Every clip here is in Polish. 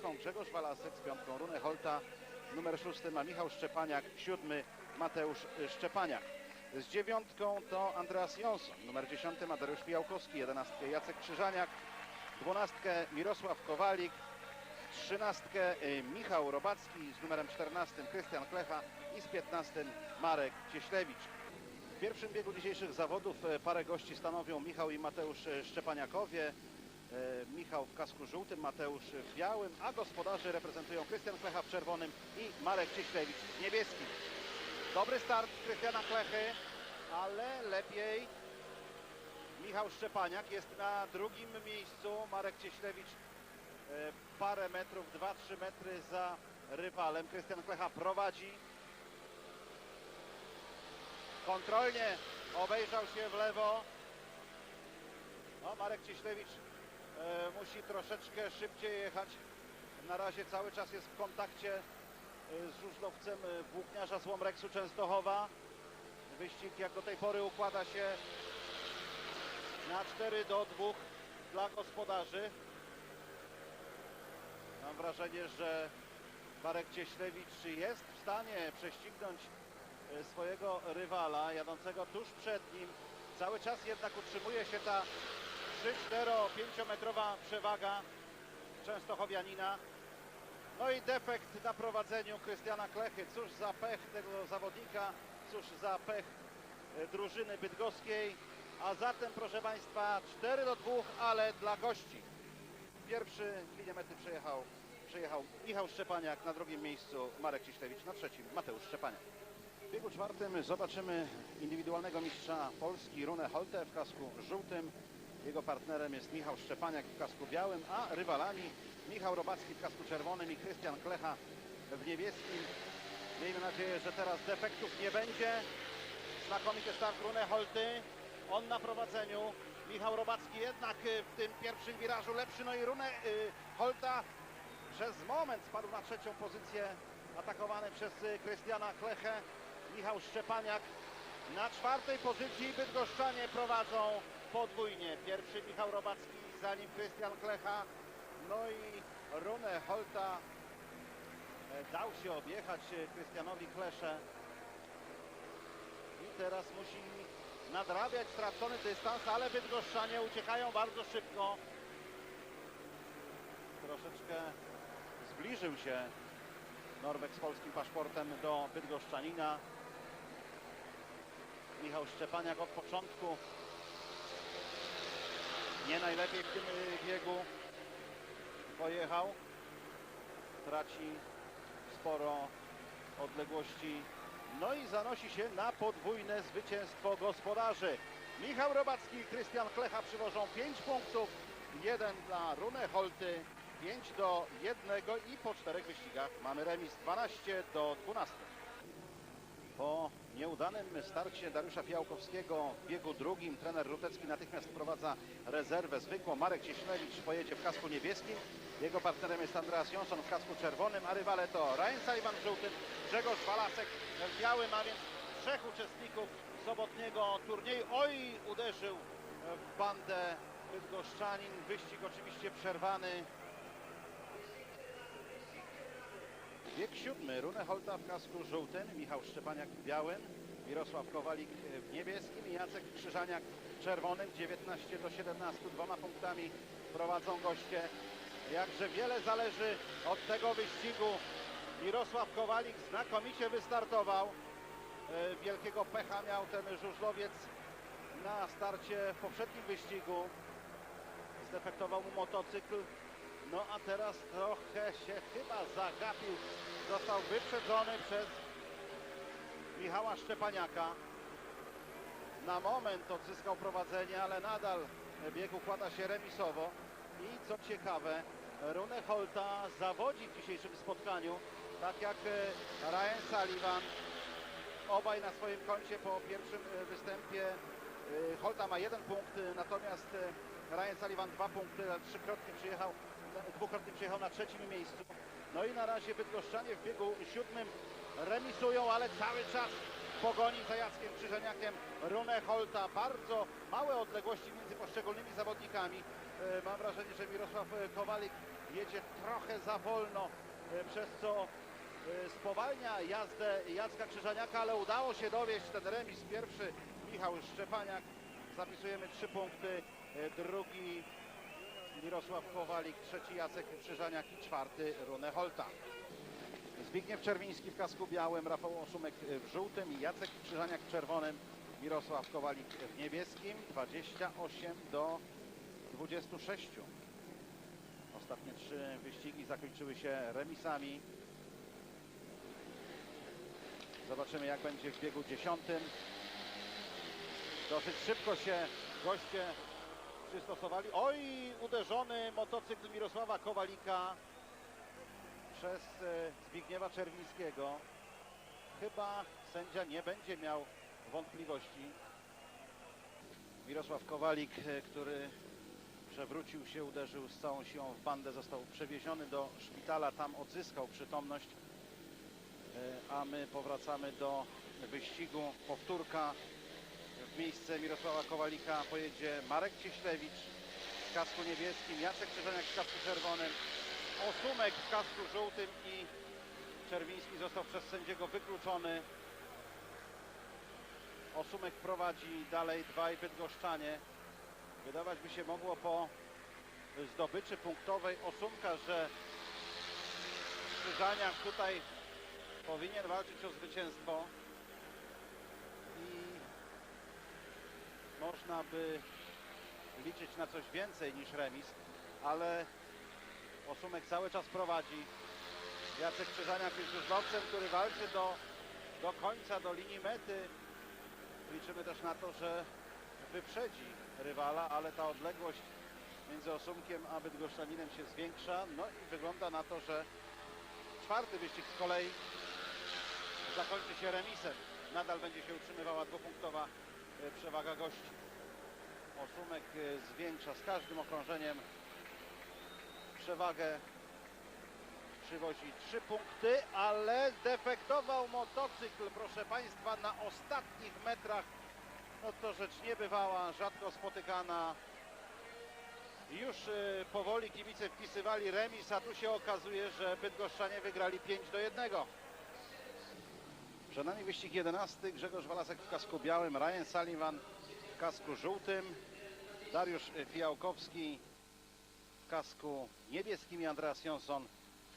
czwórką Grzegorz Walasek, z piątką Runę Holta, numer szósty ma Michał Szczepaniak, siódmy Mateusz y, Szczepaniak. Z dziewiątką to Andreas Jonsson, numer dziesiąty Dariusz Pijałkowski, jedenastkę Jacek Krzyżaniak, dwunastkę Mirosław Kowalik, trzynastkę y, Michał Robacki, z numerem 14 Krystian Klecha i z 15 Marek Cieślewicz. W pierwszym biegu dzisiejszych zawodów e, parę gości stanowią Michał i Mateusz Szczepaniakowie. E, Michał w kasku żółtym, Mateusz w białym, a gospodarzy reprezentują Krystian Klecha w czerwonym i Marek Cieślewicz w niebieskim. Dobry start Krystiana Klechy, ale lepiej Michał Szczepaniak jest na drugim miejscu. Marek Cieślewicz e, parę metrów, 2-3 metry za rywalem. Krystian Klecha prowadzi. Kontrolnie obejrzał się w lewo. No, Marek Cieślewicz musi troszeczkę szybciej jechać. Na razie cały czas jest w kontakcie e, z żużlowcem e, włókniarza z Łomreksu Częstochowa. Wyścig jak do tej pory układa się na 4 do 2 dla gospodarzy. Mam wrażenie, że Marek Cieślewicz jest w stanie prześcignąć e, swojego rywala jadącego tuż przed nim. Cały czas jednak utrzymuje się ta 3-4-5 metrowa przewaga Częstochowianina. No i defekt na prowadzeniu Krystiana Klechy. Cóż za pech tego zawodnika, cóż za pech e, drużyny bydgoskiej. A zatem, proszę Państwa, 4 do 2, ale dla gości. Pierwszy linię mety przejechał, przejechał Michał Szczepaniak, na drugim miejscu Marek Ciślewicz, na trzecim Mateusz Szczepaniak. W biegu czwartym zobaczymy indywidualnego mistrza Polski Runę Holte w kasku żółtym. Jego partnerem jest Michał Szczepaniak w kasku białym, a rywalami Michał Robacki w kasku czerwonym i Krystian Klecha w niebieskim. Miejmy nadzieję, że teraz defektów nie będzie. Znakomity start Runę Holty. On na prowadzeniu. Michał Robacki jednak y, w tym pierwszym wirażu lepszy. No i Runę y, Holta przez moment spadł na trzecią pozycję. Atakowany przez y, Krystiana Klechę. Michał Szczepaniak na czwartej pozycji. Bydgoszczanie prowadzą podwójnie. Pierwszy Michał Robacki, za nim Krystian Klecha. No i Runę Holta e, dał się objechać e, Krystianowi Klesze. I teraz musi nadrabiać stracony dystans, ale Bydgoszczanie uciekają bardzo szybko. Troszeczkę zbliżył się Norweg z polskim paszportem do Bydgoszczanina. Michał Szczepaniak od początku nie najlepiej w tym y, biegu pojechał. Traci sporo odległości. No i zanosi się na podwójne zwycięstwo gospodarzy. Michał Robacki i Krystian Klecha przywożą 5 punktów. Jeden dla Rune Holty, 5 do 1 i po czterech wyścigach mamy remis 12 do 12. Po nieudanym starcie Dariusza Fiałkowskiego w biegu drugim trener Rutecki natychmiast wprowadza rezerwę zwykłą. Marek Cieślewicz pojedzie w kasku niebieskim. Jego partnerem jest Andreas Jonsson w kasku czerwonym, a rywale to Ryan Sullivan w żółtym, Grzegorz Walasek w białym, a więc trzech uczestników sobotniego turnieju. Oj, uderzył w bandę Bydgoszczanin. Wyścig oczywiście przerwany. Bieg siódmy, Rune Holta w kasku żółtym, Michał Szczepaniak w białym, Mirosław Kowalik w niebieskim i Jacek Krzyżaniak w czerwonym, 19 do 17, dwoma punktami prowadzą goście. Jakże wiele zależy od tego wyścigu. Mirosław Kowalik znakomicie wystartował. E, Wielkiego pecha miał ten żużlowiec na starcie w poprzednim wyścigu. Zdefektował mu motocykl. No a teraz trochę się chyba zagapił. Został wyprzedzony przez Michała Szczepaniaka. Na moment odzyskał prowadzenie, ale nadal bieg układa się remisowo. I co ciekawe, Rune Holta zawodzi w dzisiejszym spotkaniu, tak jak e, Ryan Sullivan. Obaj na swoim koncie po pierwszym e, występie. E, Holta ma jeden punkt, natomiast Ryan Sullivan dwa punkty, trzykrotnie przyjechał, dwukrotnie przyjechał na trzecim miejscu. No i na razie Bydgoszczanie w biegu siódmym remisują, ale cały czas pogoni za Jackiem Krzyżeniakiem Rune Holta. Bardzo małe odległości między poszczególnymi zawodnikami. E, Mam wrażenie, że Mirosław e, Kowalik jedzie trochę za wolno, e, przez co spowalnia jazdę Jacka Krzyżaniaka, ale udało się dowieść ten remis. Pierwszy Michał Szczepaniak, zapisujemy trzy punkty, drugi Mirosław Kowalik, trzeci Jacek Krzyżaniak i czwarty Rune Holta. Zbigniew Czerwiński w kasku białym, Rafał Oszumek w żółtym i Jacek Krzyżaniak w czerwonym, Mirosław Kowalik w niebieskim, 28 do 26. Ostatnie trzy wyścigi zakończyły się remisami. Zobaczymy jak będzie w biegu dziesiątym. Dosyć szybko się goście przystosowali. Oj, uderzony motocykl Mirosława Kowalika przez e, Zbigniewa Czerwińskiego. Chyba sędzia nie będzie miał wątpliwości. Mirosław Kowalik, e, który przewrócił się, uderzył z całą siłą w bandę, został przewieziony do szpitala, tam odzyskał przytomność, E, a my powracamy do wyścigu. Powtórka miejsce Mirosława Kowalika pojedzie Marek Cieślewicz w kasku niebieskim, Jacek Krzyżaniak w kasku czerwonym, Osumek w kasku żółtym i Czerwiński został przez sędziego wykluczony. Osumek prowadzi dalej dwaj Bydgoszczanie. Wydawać by się mogło po zdobyczy punktowej Osumka, że Krzyżaniak tutaj powinien walczyć o zwycięstwo i można by liczyć na coś więcej niż remis, ale Osumek cały czas prowadzi. Jacek Krzyżaniak jest już który walczy do, do końca, do linii mety. Liczymy też na to, że wyprzedzi rywala, ale ta odległość między Osumkiem a Bydgoszczaninem się zwiększa. No i wygląda na to, że czwarty wyścig z kolei zakończy się remisem. Nadal będzie się utrzymywała dwupunktowa przewaga gości. Osumek e, zwiększa z każdym okrążeniem przewagę. Przywozi trzy punkty, ale defektował motocykl, proszę Państwa, na ostatnich metrach. No to rzecz niebywała, rzadko spotykana. Już e, powoli kibice wpisywali remis, a tu się okazuje, że Bydgoszczanie wygrali 5 do 1. Przed nami wyścig 11. Grzegorz Walasek w kasku białym, Ryan Sullivan w kasku żółtym, Dariusz Fijałkowski w kasku niebieskim i Andreas Jonsson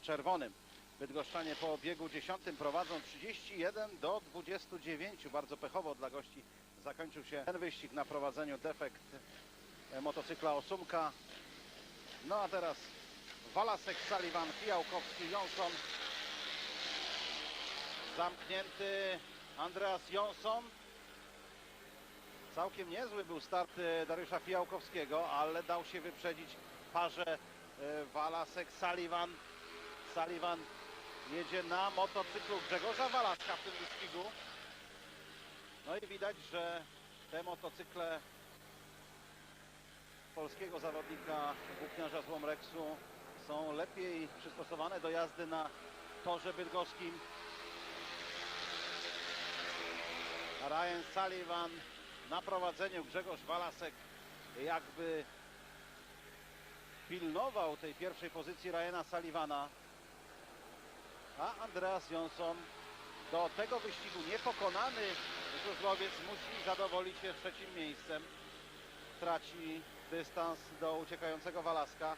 w czerwonym. Bydgoszczanie po biegu 10 prowadzą 31 do 29. Bardzo pechowo dla gości zakończył się ten wyścig na prowadzeniu defekt e, motocykla Osumka. No a teraz Walasek, Sullivan, Fijałkowski, Jonsson zamknięty Andreas Jonsson. Całkiem niezły był start e, Dariusza Fijałkowskiego, ale dał się wyprzedzić parze e, Walasek Sullivan. Sullivan jedzie na motocyklu Grzegorza Walaska w tym wyścigu. No i widać, że te motocykle polskiego zawodnika włókniarza z Łomreksu są lepiej przystosowane do jazdy na torze bydgoskim. Ryan Sullivan na prowadzeniu, Grzegorz Walasek jakby pilnował tej pierwszej pozycji Ryana Sullivana, a Andreas Jonsson do tego wyścigu niepokonany żużlowiec musi zadowolić się trzecim miejscem. Traci dystans do uciekającego Walaska.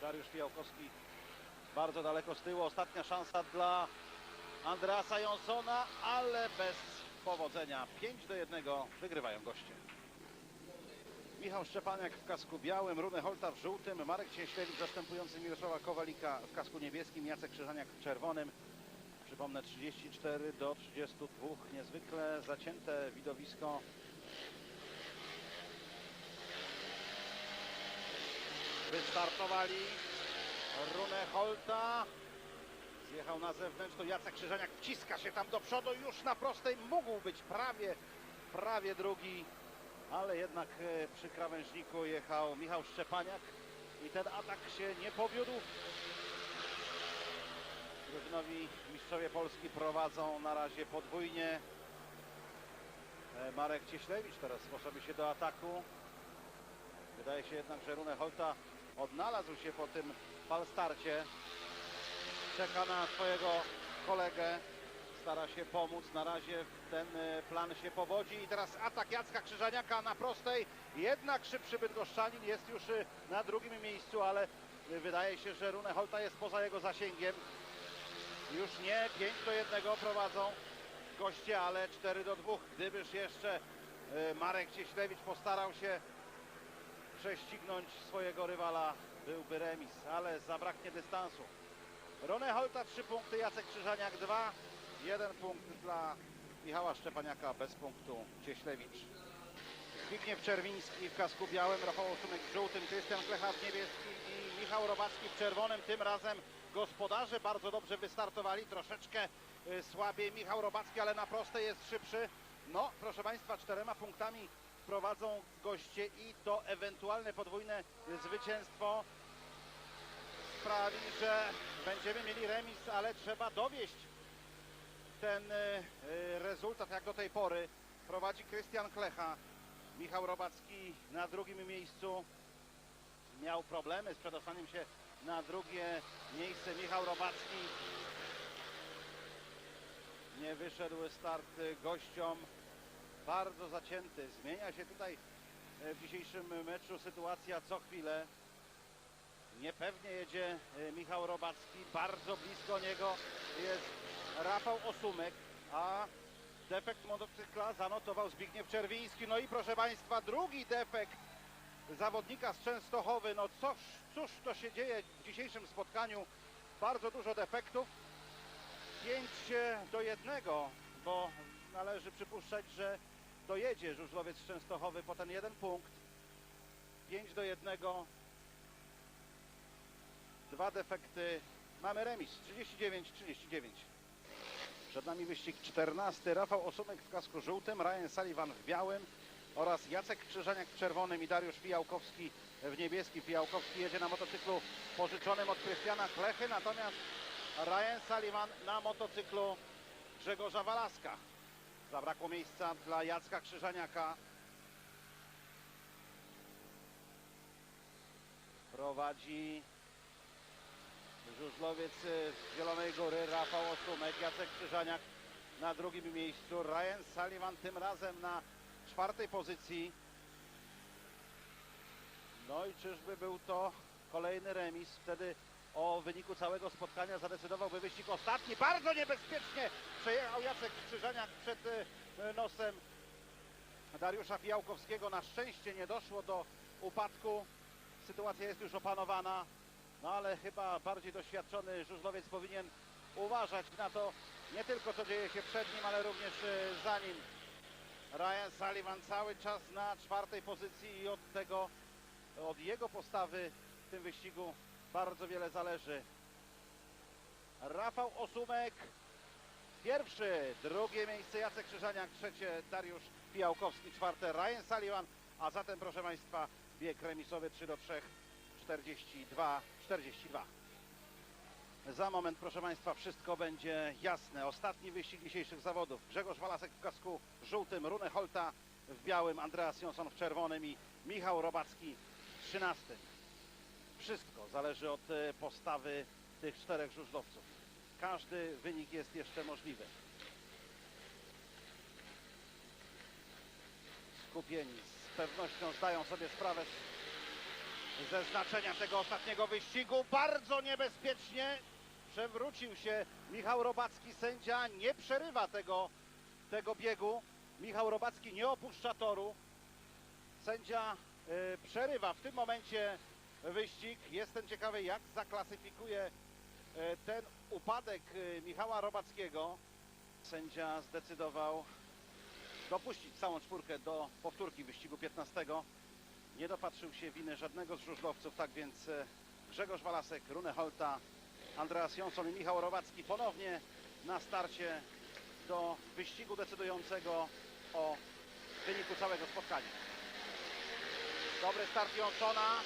Dariusz Fijałkowski bardzo daleko z tyłu. Ostatnia szansa dla Andreasa Jonssona, ale bez powodzenia. 5 do 1 wygrywają goście. Michał Szczepaniak w kasku białym, Rune Holta w żółtym, Marek Cieślewicz zastępujący Mirosława Kowalika w kasku niebieskim, Jacek Krzyżaniak w czerwonym. Przypomnę 34 do 32. Niezwykle zacięte widowisko. Wystartowali Rune Holta. Zjechał na zewnątrz, to Jacek Krzyżaniak wciska się tam do przodu, już na prostej mógł być prawie, prawie drugi, ale jednak e, przy krawężniku jechał Michał Szczepaniak i ten atak się nie powiódł. Drużynowi mistrzowie Polski prowadzą na razie podwójnie. E, Marek Cieślewicz teraz sposobi się do ataku. Wydaje się jednak, że Rune Holta odnalazł się po tym falstarcie. Czeka na swojego kolegę, stara się pomóc. Na razie ten e, plan się powodzi i teraz atak Jacka Krzyżaniaka na prostej. Jednak szybszy Bydgoszczanin jest już e, na drugim miejscu, ale e, wydaje się, że Rune Holta jest poza jego zasięgiem. Już nie 5 do 1 prowadzą goście, ale 4 do 2. Gdybyż jeszcze Marek Cieślewicz postarał się prześcignąć swojego rywala, byłby remis, ale zabraknie dystansu. Rone Holta 3 punkty, Jacek Krzyżaniak 2, 1 punkt dla Michała Szczepaniaka, bez punktu Cieślewicz. Zbigniew Czerwiński w kasku białym, Rafał Oszumek w żółtym, Krystian Klecha w niebieskim i Michał Robacki w czerwonym. Tym razem gospodarze bardzo dobrze wystartowali, troszeczkę y, słabiej Michał Robacki, ale na prostej jest szybszy. No, proszę Państwa, czterema punktami prowadzą goście i to ewentualne podwójne zwycięstwo sprawi, że będziemy mieli remis, ale trzeba dowieść ten y, rezultat jak do tej pory. Prowadzi Krystian Klecha. Michał Robacki na drugim miejscu miał problemy z przedostaniem się na drugie miejsce. Michał Robacki nie wyszedł start gościom. Bardzo zacięty. Zmienia się tutaj y, w dzisiejszym meczu sytuacja co chwilę. Niepewnie jedzie y, Michał Robacki. Bardzo blisko niego jest Rafał Osumek, a defekt motocykla zanotował Zbigniew Czerwiński. No i proszę Państwa, drugi defekt zawodnika z Częstochowy. No cóż, cóż to się dzieje w dzisiejszym spotkaniu? Bardzo dużo defektów. 5 do 1, bo należy przypuszczać, że dojedzie żużlowiec Częstochowy po ten jeden punkt. 5 do 1. Dwa defekty. Mamy remis 39-39. Przed nami wyścig 14. Rafał Osumek w kasku żółtym, Ryan Sullivan w białym oraz Jacek Krzyżaniak w czerwonym i Dariusz Fijałkowski w niebieskim. Fijałkowski jedzie na motocyklu pożyczonym od Krystiana Klechy, natomiast Ryan Sullivan na motocyklu Grzegorza Walaska. Zabrakło miejsca dla Jacka Krzyżaniaka. Prowadzi żużlowiec z Zielonej Góry, Rafał Osumek, Jacek Krzyżaniak na drugim miejscu, Ryan Sullivan tym razem na czwartej pozycji. No i czyżby był to kolejny remis, wtedy o wyniku całego spotkania zadecydowałby wyścig ostatni. Bardzo niebezpiecznie przejechał Jacek Krzyżaniak przed e, nosem Dariusza Fijałkowskiego. Na szczęście nie doszło do upadku. Sytuacja jest już opanowana. No ale chyba bardziej doświadczony żużlowiec powinien uważać na to nie tylko co dzieje się przed nim, ale również e, za nim. Ryan Sullivan cały czas na czwartej pozycji i od tego, od jego postawy w tym wyścigu bardzo wiele zależy. Rafał Osumek pierwszy, drugie miejsce Jacek Krzyżaniak, trzecie Dariusz Pijałkowski, czwarte Ryan Sullivan, a zatem proszę Państwa bieg remisowy 3 do 3, 42, 42. Za moment, proszę Państwa, wszystko będzie jasne. Ostatni wyścig dzisiejszych zawodów. Grzegorz Walasek w kasku żółtym, Rune Holta w białym, Andreas Jonsson w czerwonym i Michał Robacki w trzynastym. Wszystko zależy od e, postawy tych czterech żużlowców. Każdy wynik jest jeszcze możliwy. Skupieni z pewnością zdają sobie sprawę z- ze znaczenia tego ostatniego wyścigu. Bardzo niebezpiecznie przewrócił się Michał Robacki. Sędzia nie przerywa tego, tego biegu. Michał Robacki nie opuszcza toru. Sędzia y, przerywa w tym momencie wyścig. Jestem ciekawy, jak zaklasyfikuje y, ten upadek y, Michała Robackiego. Sędzia zdecydował dopuścić całą czwórkę do powtórki wyścigu 15. Nie dopatrzył się winy żadnego z żużlowców, tak więc e, Grzegorz Walasek, Rune Holta, Andreas Jonsson i Michał Rowacki ponownie na starcie do wyścigu decydującego o wyniku całego spotkania. Dobry start Jonssona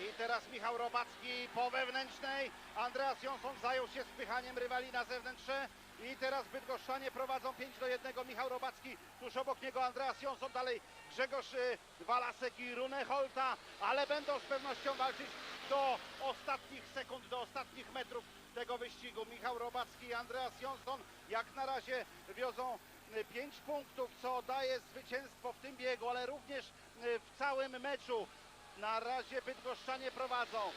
i teraz Michał Robacki po wewnętrznej. Andreas Jonsson zajął się spychaniem rywali na zewnętrzne I teraz Bydgoszczanie prowadzą 5 do 1. Michał Robacki, tuż obok niego Andreas Jonsson, dalej Grzegorz y, Walasek i Rune Holta, ale będą z pewnością walczyć do ostatnich sekund, do ostatnich metrów tego wyścigu. Michał Robacki i Andreas Jonsson jak na razie wiozą 5 punktów, co daje zwycięstwo w tym biegu, ale również y, w całym meczu. Na razie Bydgoszczanie prowadzą.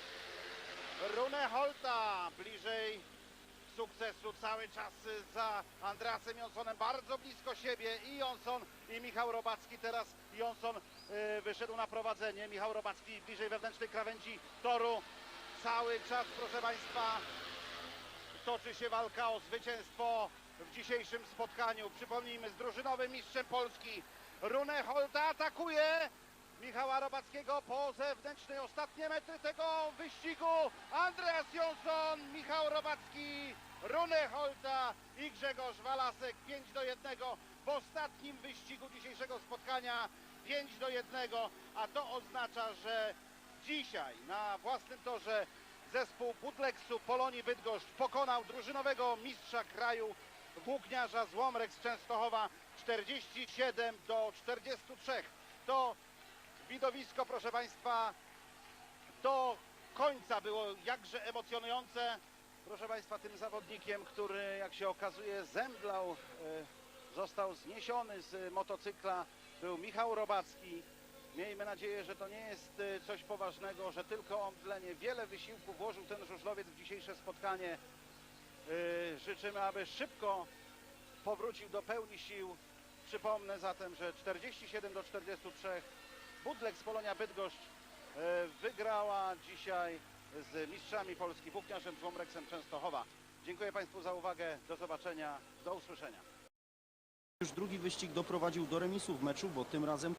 Rune Holta bliżej sukcesu cały czas za Andreasem Jonssonem, bardzo blisko siebie i Jonsson i Michał Robacki. Teraz Jonsson y, wyszedł na prowadzenie. Michał Robacki bliżej wewnętrznej krawędzi toru. Cały czas, proszę Państwa, toczy się walka o zwycięstwo w dzisiejszym spotkaniu. Przypomnijmy, z drużynowym mistrzem Polski Rune Holta atakuje Michała Robackiego po zewnętrznej ostatnie metry tego wyścigu. Andreas Jonsson, Michał Robacki, Rune Holta i Grzegorz Walasek 5 do 1 w ostatnim wyścigu dzisiejszego spotkania 5 do 1, a to oznacza, że dzisiaj na własnym torze zespół Budleksu Polonii Bydgoszcz pokonał drużynowego mistrza kraju włókniarza Złomrek z Częstochowa 47 do 43. To widowisko, proszę Państwa, do końca było jakże emocjonujące. Proszę Państwa, tym zawodnikiem, który jak się okazuje zemdlał, e, został zniesiony z motocykla, był Michał Robacki. Miejmy nadzieję, że to nie jest e, coś poważnego, że tylko omdlenie. Wiele wysiłku włożył ten żużlowiec w dzisiejsze spotkanie. E, Życzymy, aby szybko powrócił do pełni sił. Przypomnę zatem, że 47 do 43 Budlek z Polonia Bydgoszcz e, wygrała dzisiaj z mistrzami Polski włókniarzem Złomreksem Częstochowa. Dziękuję Państwu za uwagę. Do zobaczenia. Do usłyszenia. Już drugi wyścig doprowadził do remisu w meczu, bo tym razem